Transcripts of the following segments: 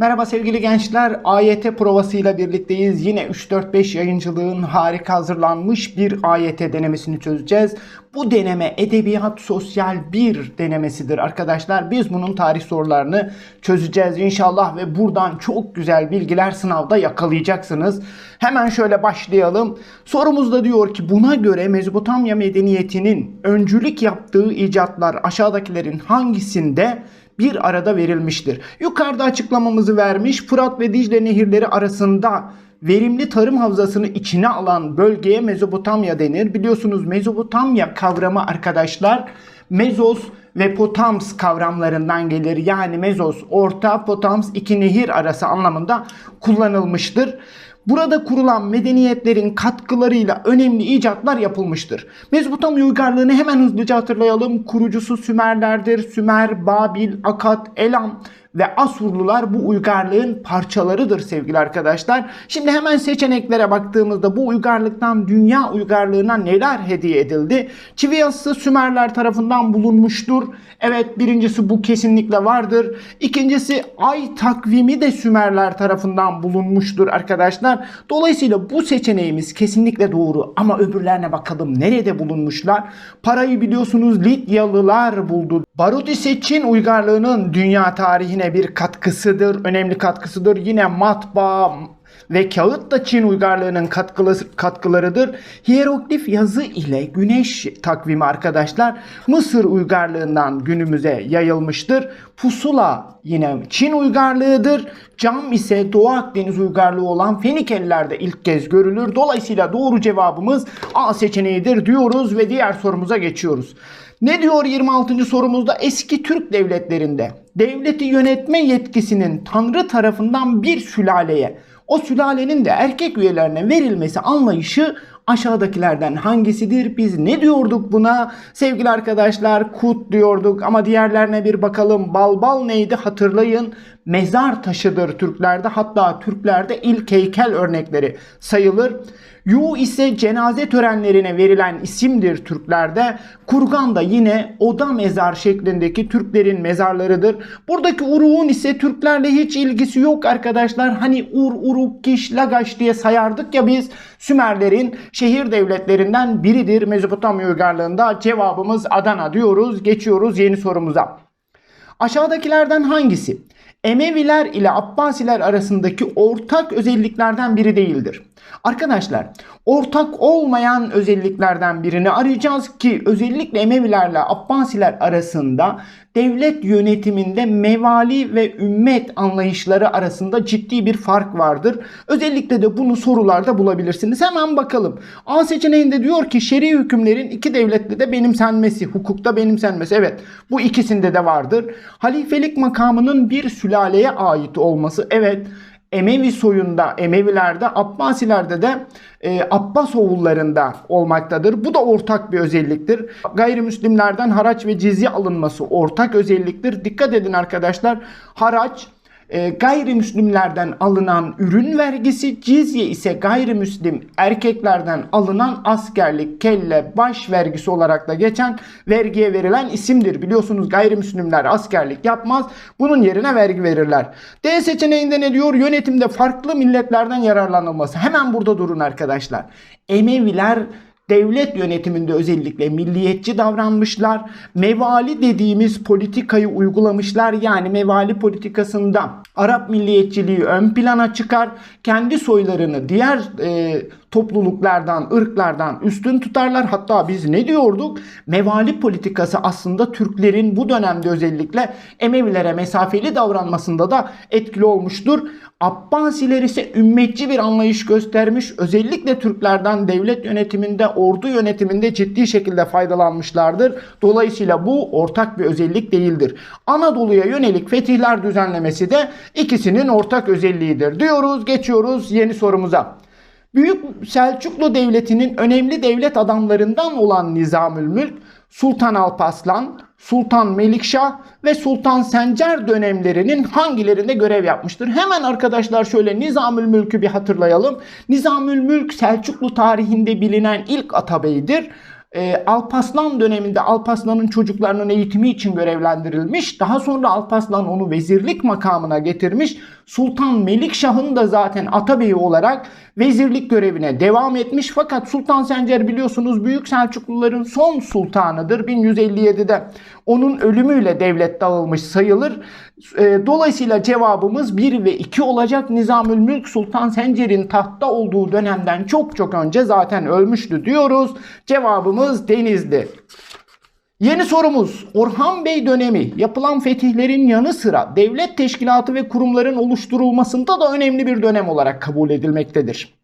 Merhaba sevgili gençler. AYT provasıyla birlikteyiz. Yine 3-4-5 yayıncılığın harika hazırlanmış bir AYT denemesini çözeceğiz. Bu deneme edebiyat sosyal bir denemesidir arkadaşlar. Biz bunun tarih sorularını çözeceğiz inşallah ve buradan çok güzel bilgiler sınavda yakalayacaksınız. Hemen şöyle başlayalım. Sorumuzda diyor ki buna göre Mezopotamya medeniyetinin öncülük yaptığı icatlar aşağıdakilerin hangisinde bir arada verilmiştir. Yukarıda açıklamamızı vermiş. Fırat ve Dicle nehirleri arasında verimli tarım havzasını içine alan bölgeye Mezopotamya denir. Biliyorsunuz Mezopotamya kavramı arkadaşlar Mezos ve Potams kavramlarından gelir. Yani Mezos orta, Potams iki nehir arası anlamında kullanılmıştır. Burada kurulan medeniyetlerin katkılarıyla önemli icatlar yapılmıştır. Mezopotamya uygarlığını hemen hızlıca hatırlayalım. Kurucusu Sümerlerdir. Sümer, Babil, Akat, Elam ve Asurlular bu uygarlığın parçalarıdır sevgili arkadaşlar. Şimdi hemen seçeneklere baktığımızda bu uygarlıktan dünya uygarlığına neler hediye edildi? Çivi yazısı Sümerler tarafından bulunmuştur. Evet birincisi bu kesinlikle vardır. İkincisi ay takvimi de Sümerler tarafından bulunmuştur arkadaşlar. Dolayısıyla bu seçeneğimiz kesinlikle doğru ama öbürlerine bakalım nerede bulunmuşlar? Parayı biliyorsunuz Lidyalılar buldu. Barut ise Çin uygarlığının dünya tarihine bir katkısıdır, önemli katkısıdır. Yine matbaa, ve kağıt da Çin uygarlığının katkılı, katkılarıdır. Hieroglif yazı ile güneş takvimi arkadaşlar Mısır uygarlığından günümüze yayılmıştır. Pusula yine Çin uygarlığıdır. Cam ise Doğu Akdeniz uygarlığı olan Fenikelilerde ilk kez görülür. Dolayısıyla doğru cevabımız A seçeneğidir diyoruz ve diğer sorumuza geçiyoruz. Ne diyor 26. sorumuzda? Eski Türk devletlerinde devleti yönetme yetkisinin Tanrı tarafından bir sülaleye o sülalenin de erkek üyelerine verilmesi anlayışı aşağıdakilerden hangisidir? Biz ne diyorduk buna? Sevgili arkadaşlar kut diyorduk ama diğerlerine bir bakalım. Balbal neydi hatırlayın. Mezar taşıdır Türklerde hatta Türklerde ilk heykel örnekleri sayılır. Yu ise cenaze törenlerine verilen isimdir Türklerde. Kurgan da yine oda mezar şeklindeki Türklerin mezarlarıdır. Buradaki Uruk'un ise Türklerle hiç ilgisi yok arkadaşlar. Hani Ur, Uruk, Kiş, Lagaş diye sayardık ya biz. Sümerlerin şehir devletlerinden biridir Mezopotamya uygarlığında. Cevabımız Adana diyoruz. Geçiyoruz yeni sorumuza. Aşağıdakilerden hangisi? Emeviler ile Abbasiler arasındaki ortak özelliklerden biri değildir. Arkadaşlar ortak olmayan özelliklerden birini arayacağız ki özellikle Emevilerle Abbasiler arasında devlet yönetiminde mevali ve ümmet anlayışları arasında ciddi bir fark vardır. Özellikle de bunu sorularda bulabilirsiniz. Hemen bakalım. A seçeneğinde diyor ki şer'i hükümlerin iki devlette de benimsenmesi, hukukta benimsenmesi. Evet bu ikisinde de vardır. Halifelik makamının bir sülaleye ait olması. Evet Emevi soyunda, Emevilerde, Abbasilerde de e, Abbas oğullarında olmaktadır. Bu da ortak bir özelliktir. Gayrimüslimlerden haraç ve cizye alınması ortak özelliktir. Dikkat edin arkadaşlar. Haraç e, gayrimüslimlerden alınan ürün vergisi, cizye ise gayrimüslim erkeklerden alınan askerlik, kelle, baş vergisi olarak da geçen vergiye verilen isimdir. Biliyorsunuz gayrimüslimler askerlik yapmaz. Bunun yerine vergi verirler. D seçeneğinde ne diyor? Yönetimde farklı milletlerden yararlanılması. Hemen burada durun arkadaşlar. Emeviler devlet yönetiminde özellikle milliyetçi davranmışlar. Mevali dediğimiz politikayı uygulamışlar. Yani mevali politikasında Arap milliyetçiliği ön plana çıkar. Kendi soylarını diğer e, topluluklardan, ırklardan üstün tutarlar. Hatta biz ne diyorduk? Mevali politikası aslında Türklerin bu dönemde özellikle Emevilere mesafeli davranmasında da etkili olmuştur. Abbasiler ise ümmetçi bir anlayış göstermiş. Özellikle Türklerden devlet yönetiminde, ordu yönetiminde ciddi şekilde faydalanmışlardır. Dolayısıyla bu ortak bir özellik değildir. Anadolu'ya yönelik fetihler düzenlemesi de ikisinin ortak özelliğidir. Diyoruz, geçiyoruz yeni sorumuza. Büyük Selçuklu Devleti'nin önemli devlet adamlarından olan Nizamül Mülk, Sultan Alparslan, Sultan Melikşah ve Sultan Sencer dönemlerinin hangilerinde görev yapmıştır? Hemen arkadaşlar şöyle Nizamül Mülk'ü bir hatırlayalım. Nizamül Mülk Selçuklu tarihinde bilinen ilk atabeydir. e, Alpaslan döneminde Alpaslan'ın çocuklarının eğitimi için görevlendirilmiş. Daha sonra Alpaslan onu vezirlik makamına getirmiş. Sultan Melikşah'ın da zaten Atabeyi olarak vezirlik görevine devam etmiş. Fakat Sultan Sencer biliyorsunuz Büyük Selçukluların son sultanıdır. 1157'de onun ölümüyle devlet dağılmış sayılır. E, dolayısıyla cevabımız 1 ve 2 olacak. Nizamülmülk Sultan Sencer'in tahtta olduğu dönemden çok çok önce zaten ölmüştü diyoruz. Cevabımız Denizli. Yeni sorumuz Orhan Bey dönemi yapılan fetihlerin yanı sıra devlet teşkilatı ve kurumların oluşturulmasında da önemli bir dönem olarak kabul edilmektedir.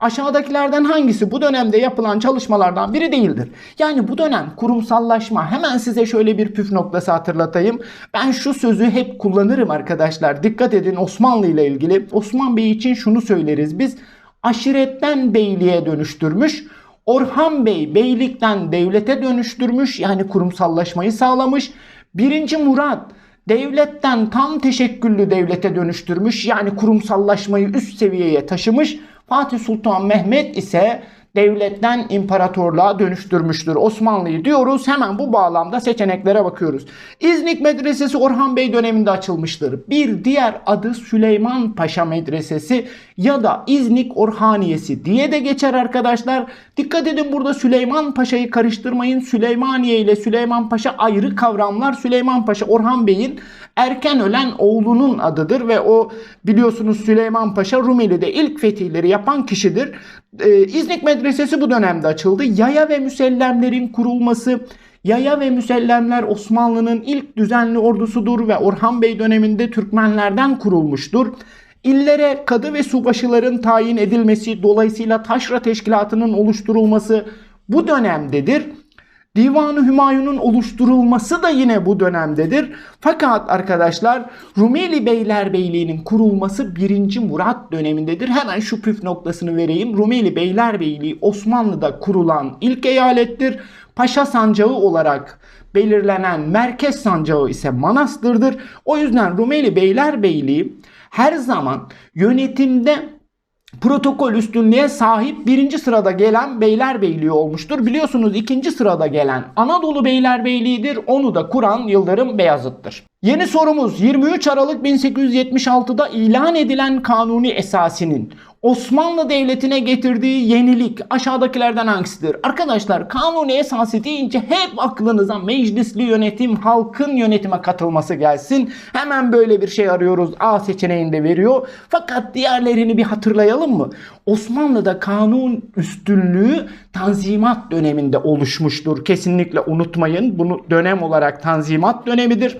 Aşağıdakilerden hangisi bu dönemde yapılan çalışmalardan biri değildir? Yani bu dönem kurumsallaşma hemen size şöyle bir püf noktası hatırlatayım. Ben şu sözü hep kullanırım arkadaşlar. Dikkat edin Osmanlı ile ilgili. Osman Bey için şunu söyleriz biz. Aşiretten beyliğe dönüştürmüş. Orhan Bey beylikten devlete dönüştürmüş yani kurumsallaşmayı sağlamış. Birinci Murat devletten tam teşekküllü devlete dönüştürmüş yani kurumsallaşmayı üst seviyeye taşımış. Fatih Sultan Mehmet ise devletten imparatorluğa dönüştürmüştür Osmanlı'yı diyoruz. Hemen bu bağlamda seçeneklere bakıyoruz. İznik Medresesi Orhan Bey döneminde açılmıştır. Bir diğer adı Süleyman Paşa Medresesi ya da İznik Orhaniyesi diye de geçer arkadaşlar. Dikkat edin burada Süleyman Paşa'yı karıştırmayın. Süleymaniye ile Süleyman Paşa ayrı kavramlar. Süleyman Paşa Orhan Bey'in erken ölen oğlunun adıdır ve o biliyorsunuz Süleyman Paşa Rumeli'de ilk fetihleri yapan kişidir. Ee, İznik Medresesi bu dönemde açıldı. Yaya ve müsellemlerin kurulması, Yaya ve müsellemler Osmanlı'nın ilk düzenli ordusudur ve Orhan Bey döneminde Türkmenlerden kurulmuştur. İllere kadı ve subaşıların tayin edilmesi dolayısıyla taşra teşkilatının oluşturulması bu dönemdedir. Divanı Hümayun'un oluşturulması da yine bu dönemdedir. Fakat arkadaşlar Rumeli Beylerbeyliği'nin kurulması 1. Murat dönemindedir. Hemen şu püf noktasını vereyim. Rumeli Beylerbeyliği Osmanlı'da kurulan ilk eyalettir. Paşa sancağı olarak belirlenen merkez sancağı ise Manastır'dır. O yüzden Rumeli Beylerbeyliği her zaman yönetimde protokol üstünlüğe sahip birinci sırada gelen Beylerbeyliği olmuştur. Biliyorsunuz ikinci sırada gelen Anadolu Beylerbeyliği'dir. Onu da kuran Yıldırım Beyazıt'tır. Yeni sorumuz 23 Aralık 1876'da ilan edilen kanuni esasinin Osmanlı Devleti'ne getirdiği yenilik aşağıdakilerden hangisidir? Arkadaşlar kanuni esası deyince hep aklınıza meclisli yönetim, halkın yönetime katılması gelsin. Hemen böyle bir şey arıyoruz. A seçeneğinde veriyor. Fakat diğerlerini bir hatırlayalım mı? Osmanlı'da kanun üstünlüğü Tanzimat döneminde oluşmuştur. Kesinlikle unutmayın. Bunu dönem olarak Tanzimat dönemidir.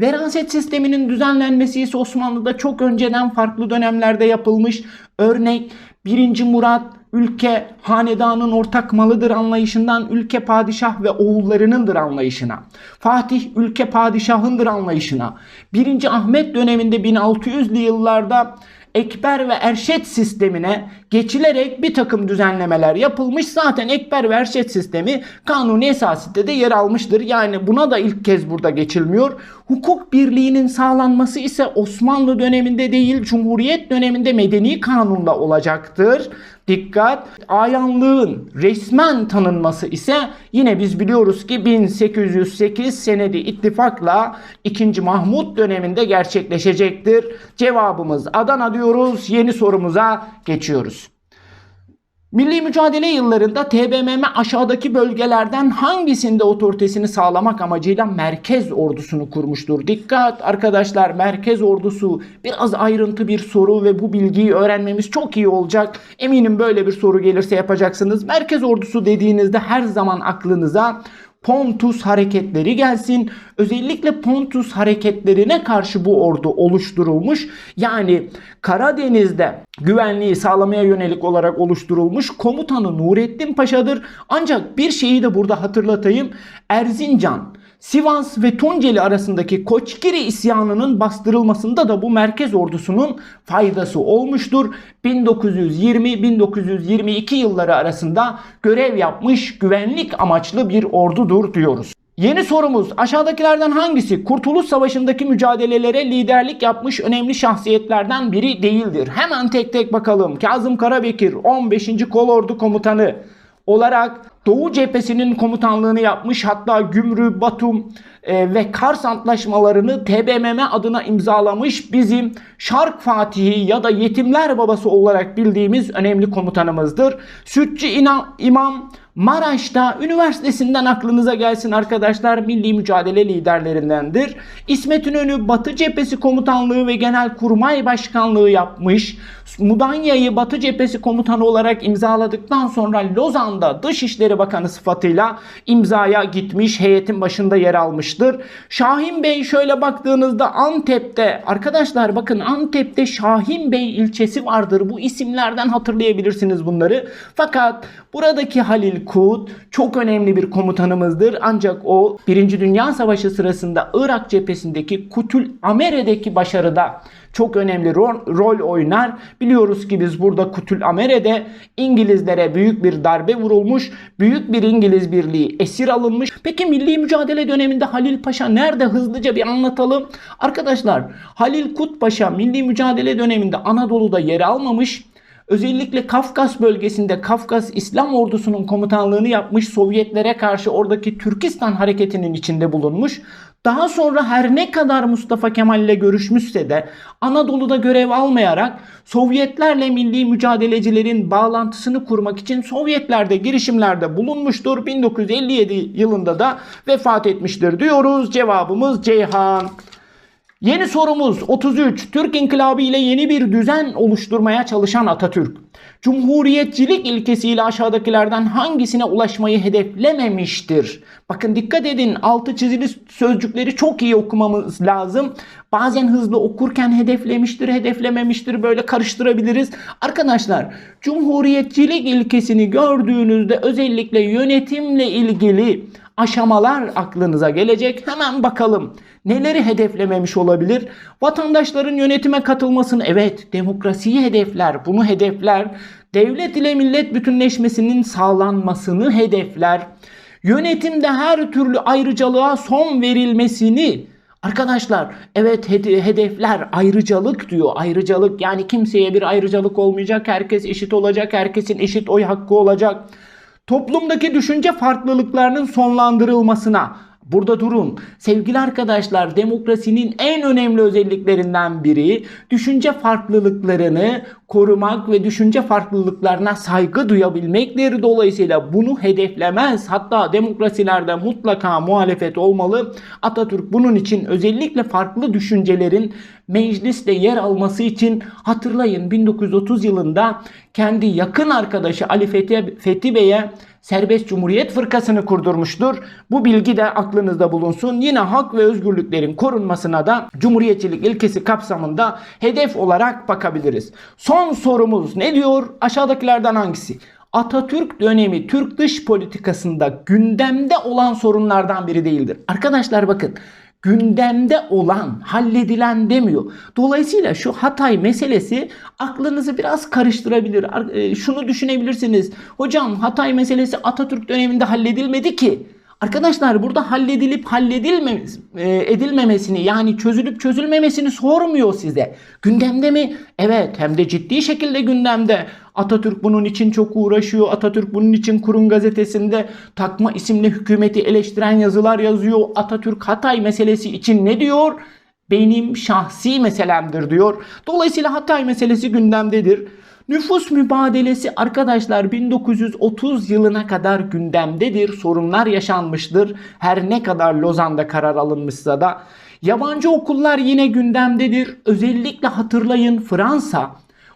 Veraset sisteminin düzenlenmesi ise Osmanlı'da çok önceden farklı dönemlerde yapılmış. Örnek 1. Murat ülke hanedanın ortak malıdır anlayışından ülke padişah ve oğullarınındır anlayışına. Fatih ülke padişahındır anlayışına. 1. Ahmet döneminde 1600'lü yıllarda Ekber ve Erşet sistemine geçilerek bir takım düzenlemeler yapılmış. Zaten Ekber ve Erşet sistemi kanuni esasinde de yer almıştır. Yani buna da ilk kez burada geçilmiyor. Hukuk birliğinin sağlanması ise Osmanlı döneminde değil Cumhuriyet döneminde medeni kanunla olacaktır. Dikkat! Ayanlığın resmen tanınması ise yine biz biliyoruz ki 1808 senedi ittifakla 2. Mahmut döneminde gerçekleşecektir. Cevabımız Adana diyoruz. Yeni sorumuza geçiyoruz. Milli mücadele yıllarında TBMM aşağıdaki bölgelerden hangisinde otoritesini sağlamak amacıyla merkez ordusunu kurmuştur? Dikkat arkadaşlar merkez ordusu biraz ayrıntı bir soru ve bu bilgiyi öğrenmemiz çok iyi olacak. Eminim böyle bir soru gelirse yapacaksınız. Merkez ordusu dediğinizde her zaman aklınıza Pontus hareketleri gelsin. Özellikle Pontus hareketlerine karşı bu ordu oluşturulmuş. Yani Karadeniz'de güvenliği sağlamaya yönelik olarak oluşturulmuş komutanı Nurettin Paşa'dır. Ancak bir şeyi de burada hatırlatayım. Erzincan Sivas ve Tunceli arasındaki Koçgiri isyanının bastırılmasında da bu merkez ordusunun faydası olmuştur. 1920-1922 yılları arasında görev yapmış güvenlik amaçlı bir ordudur diyoruz. Yeni sorumuz aşağıdakilerden hangisi Kurtuluş Savaşı'ndaki mücadelelere liderlik yapmış önemli şahsiyetlerden biri değildir? Hemen tek tek bakalım. Kazım Karabekir 15. Kolordu Komutanı olarak Doğu cephesinin komutanlığını yapmış hatta Gümrü, Batum e, ve Kars antlaşmalarını TBMM adına imzalamış bizim Şark Fatihi ya da Yetimler Babası olarak bildiğimiz önemli komutanımızdır. Sütçü İna, İmam Maraş'ta üniversitesinden aklınıza gelsin arkadaşlar milli mücadele liderlerindendir. İsmet İnönü Batı Cephesi Komutanlığı ve Genel Kurmay Başkanlığı yapmış. Mudanya'yı Batı Cephesi Komutanı olarak imzaladıktan sonra Lozan'da Dışişleri Bakanı sıfatıyla imzaya gitmiş, heyetin başında yer almıştır. Şahin Bey şöyle baktığınızda Antep'te arkadaşlar bakın Antep'te Şahin Bey ilçesi vardır. Bu isimlerden hatırlayabilirsiniz bunları. Fakat buradaki Halil Kut çok önemli bir komutanımızdır. Ancak o 1. Dünya Savaşı sırasında Irak cephesindeki Kutül Amere'deki başarıda çok önemli rol, rol oynar. Biliyoruz ki biz burada Kutül Amere'de İngilizlere büyük bir darbe vurulmuş. Büyük bir İngiliz birliği esir alınmış. Peki milli mücadele döneminde Halil Paşa nerede hızlıca bir anlatalım. Arkadaşlar Halil Kut Paşa milli mücadele döneminde Anadolu'da yer almamış. Özellikle Kafkas bölgesinde Kafkas İslam ordusunun komutanlığını yapmış Sovyetlere karşı oradaki Türkistan hareketinin içinde bulunmuş. Daha sonra her ne kadar Mustafa Kemal ile görüşmüşse de Anadolu'da görev almayarak Sovyetlerle milli mücadelecilerin bağlantısını kurmak için Sovyetlerde girişimlerde bulunmuştur. 1957 yılında da vefat etmiştir diyoruz. Cevabımız Ceyhan. Yeni sorumuz 33. Türk İnkılabı ile yeni bir düzen oluşturmaya çalışan Atatürk. Cumhuriyetçilik ilkesiyle aşağıdakilerden hangisine ulaşmayı hedeflememiştir? Bakın dikkat edin altı çizili sözcükleri çok iyi okumamız lazım. Bazen hızlı okurken hedeflemiştir, hedeflememiştir böyle karıştırabiliriz. Arkadaşlar cumhuriyetçilik ilkesini gördüğünüzde özellikle yönetimle ilgili aşamalar aklınıza gelecek. Hemen bakalım. Neleri hedeflememiş olabilir? Vatandaşların yönetime katılmasını evet demokrasiyi hedefler. Bunu hedefler. Devlet ile millet bütünleşmesinin sağlanmasını hedefler. Yönetimde her türlü ayrıcalığa son verilmesini Arkadaşlar evet hedefler ayrıcalık diyor. Ayrıcalık yani kimseye bir ayrıcalık olmayacak. Herkes eşit olacak. Herkesin eşit oy hakkı olacak. Toplumdaki düşünce farklılıklarının sonlandırılmasına Burada durun. Sevgili arkadaşlar demokrasinin en önemli özelliklerinden biri düşünce farklılıklarını korumak ve düşünce farklılıklarına saygı duyabilmektir. Dolayısıyla bunu hedeflemez. Hatta demokrasilerde mutlaka muhalefet olmalı. Atatürk bunun için özellikle farklı düşüncelerin mecliste yer alması için hatırlayın 1930 yılında kendi yakın arkadaşı Ali Fethi, Fethi Bey'e Serbest Cumhuriyet Fırkasını kurdurmuştur. Bu bilgi de aklınızda bulunsun. Yine hak ve özgürlüklerin korunmasına da Cumhuriyetçilik ilkesi kapsamında hedef olarak bakabiliriz. Son sorumuz ne diyor? Aşağıdakilerden hangisi? Atatürk dönemi Türk dış politikasında gündemde olan sorunlardan biri değildir. Arkadaşlar bakın gündemde olan, halledilen demiyor. Dolayısıyla şu Hatay meselesi aklınızı biraz karıştırabilir. E, şunu düşünebilirsiniz. Hocam Hatay meselesi Atatürk döneminde halledilmedi ki. Arkadaşlar burada halledilip halledilmemesi edilmemesini yani çözülüp çözülmemesini sormuyor size. Gündemde mi? Evet hem de ciddi şekilde gündemde. Atatürk bunun için çok uğraşıyor. Atatürk bunun için Kurum gazetesinde takma isimli hükümeti eleştiren yazılar yazıyor. Atatürk Hatay meselesi için ne diyor? Benim şahsi meselemdir diyor. Dolayısıyla Hatay meselesi gündemdedir. Nüfus mübadelesi arkadaşlar 1930 yılına kadar gündemdedir. Sorunlar yaşanmıştır. Her ne kadar Lozan'da karar alınmışsa da. Yabancı okullar yine gündemdedir. Özellikle hatırlayın Fransa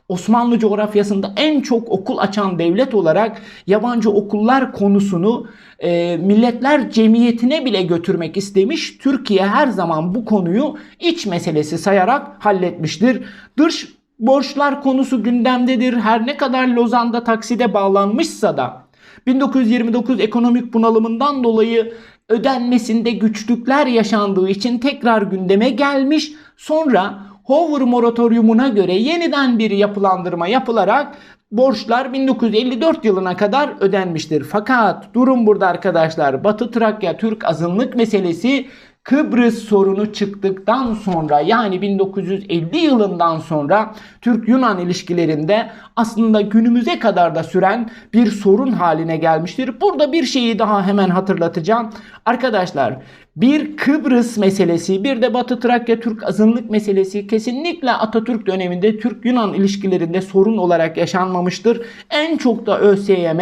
Osmanlı coğrafyasında en çok okul açan devlet olarak yabancı okullar konusunu e, Milletler Cemiyeti'ne bile götürmek istemiş. Türkiye her zaman bu konuyu iç meselesi sayarak halletmiştir. Dış borçlar konusu gündemdedir. Her ne kadar Lozan'da takside bağlanmışsa da 1929 ekonomik bunalımından dolayı ödenmesinde güçlükler yaşandığı için tekrar gündeme gelmiş. Sonra Hoover moratoriumuna göre yeniden bir yapılandırma yapılarak borçlar 1954 yılına kadar ödenmiştir. Fakat durum burada arkadaşlar Batı Trakya Türk azınlık meselesi Kıbrıs sorunu çıktıktan sonra yani 1950 yılından sonra Türk-Yunan ilişkilerinde aslında günümüze kadar da süren bir sorun haline gelmiştir. Burada bir şeyi daha hemen hatırlatacağım. Arkadaşlar bir Kıbrıs meselesi bir de Batı Trakya Türk azınlık meselesi kesinlikle Atatürk döneminde Türk-Yunan ilişkilerinde sorun olarak yaşanmamıştır. En çok da ÖSYM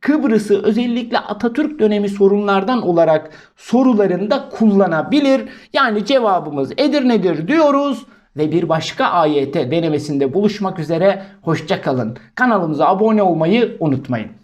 Kıbrıs'ı özellikle Atatürk dönemi sorunlardan olarak sorularında kullanabilir. Yani cevabımız Edirne'dir diyoruz ve bir başka AYT denemesinde buluşmak üzere. Hoşçakalın. Kanalımıza abone olmayı unutmayın.